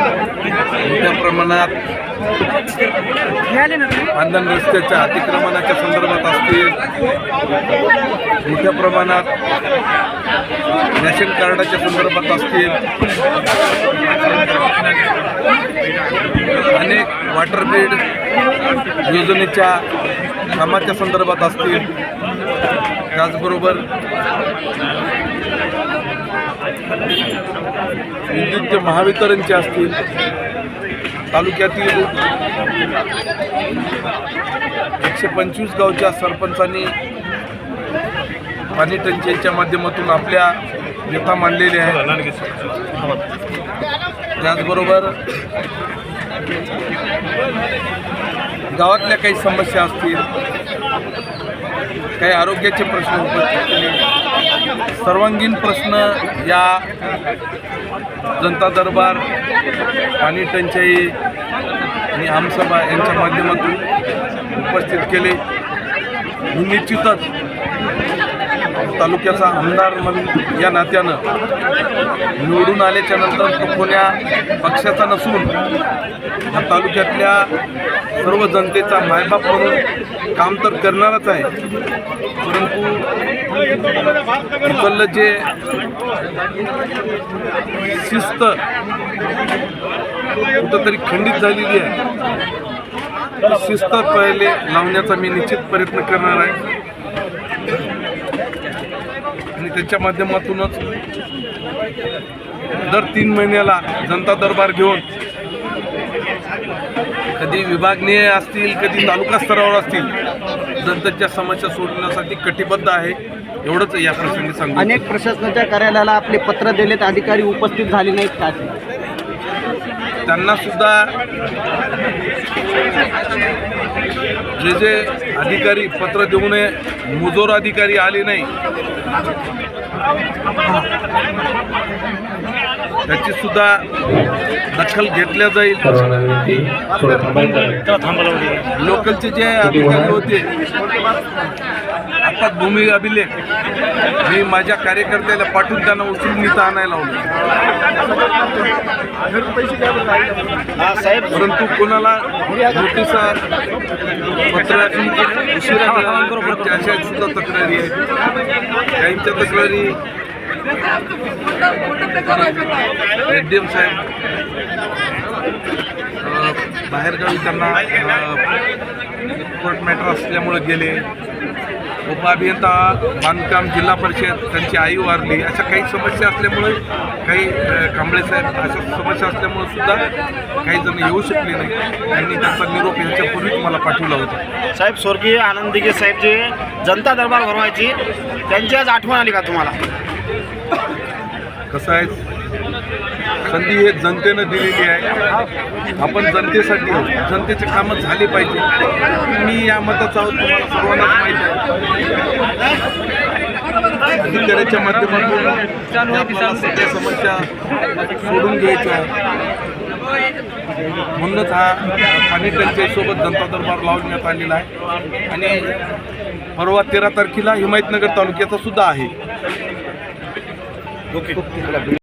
मोठ्या प्रमाणात पांधन रस्त्याच्या अतिक्रमणाच्या संदर्भात असतील. मोठ्या प्रमाणात रॅशन कार्डाच्या संदर्भात असतील. अनेक वॉटर ग्रीड योजनेच्या कामाच्या संदर्भात असतील. त्याचबरोबर विद्युत महावितरणचे असतील तालुक्यातील एकशे पंचवीस गावच्या सरपंचांनी पाणी टंचाईच्या माध्यमातून आपल्या व्यथा मांडलेल्या आहेत त्याचबरोबर गावातल्या काही समस्या असतील काही आरोग्याचे प्रश्न उपस्थित केले. सर्वांगीण प्रश्न या जनता दरबार पाणी टंचाई आणि आमसभा यांच्या माध्यमातून उपस्थित केले. मी निश्चितच तालुक्याचा आमदार म्हणून या नात्यानं निवडून आल्याच्यानंतर तो कोण्या पक्षाचा नसून या तालुक्यातल्या सर्व जनतेचा मायबाप म्हणून काम तर करणारच आहे. परंतु इकडलं जे शिस्त कुठंतरी खंडित झालेली आहे ती शिस्त पहिले लावण्याचा मी निश्चित प्रयत्न करणार आहे. आणि त्याच्या माध्यमातूनच दर तीन महिन्याला जनता दरबार घेऊन कधी विभागनीय असतील कधी तालुका स्तरावर असतील जनतेच्या समस्या सोडवण्यासाठी कटिबद्ध आहे एवढंच या प्रसंगी सांगू अनेक प्रशासनाच्या कार्यालयाला आपले पत्र दिलेत अधिकारी उपस्थित झाले नाहीत का? त्यांना सुद्धा जे जे अधिकारी पत्र देऊ नये मुजोर अधिकारी आले नाही. त्याची सुद्धा दखल घेतल्या जाईल. लोकलचे जे अधिकारी होते आता भूमी अभिलेख मी माझ्या कार्यकर्त्याला पाठवून त्यांना उचलून इथं आणायला लावलं. परंतु कोणाला नोटिसा पत्र उशिरा अशा सुद्धा तक्रारी आहेत. काहींच्या तक्रारी एस डी एम साहेब बाहेरगावी त्यांना कोर्ट मॅटर असल्यामुळे गेले. उपअभियंता बांधकाम जिल्हा परिषद त्यांची आई वारली अशा काही समस्या असल्यामुळे काही कांबळे साहेब अशा समस्या असल्यामुळे सुद्धा काही जण येऊ शकले नाही. त्यांनी त्यांचा निरोप यांच्यापूर्वीच मला पाठवला होता. साहेब स्वर्गीय आनंद दिघे साहेब जे जनता दरबार भरवायची त्यांची आज आठवण आली का तुम्हाला? कसं आहे? संधी हे जनतेनं दिलेली आहे. आपण जनतेसाठी जनतेचे कामं झाले पाहिजे. मी या मताचा आहोत तुम्हाला सर्वांनाच माहिती आहे. अधिकाऱ्याच्या माध्यमातून सगळ्या समस्या सोडून घ्यायच्या. म्हणूनच हा पाणी टंचाईसोबत जनता दरबार लावण्यात आलेला आहे. आणि परवा तेरा तारखेला हिमायतनगर तालुक्याचा सुद्धा आहे. Okay.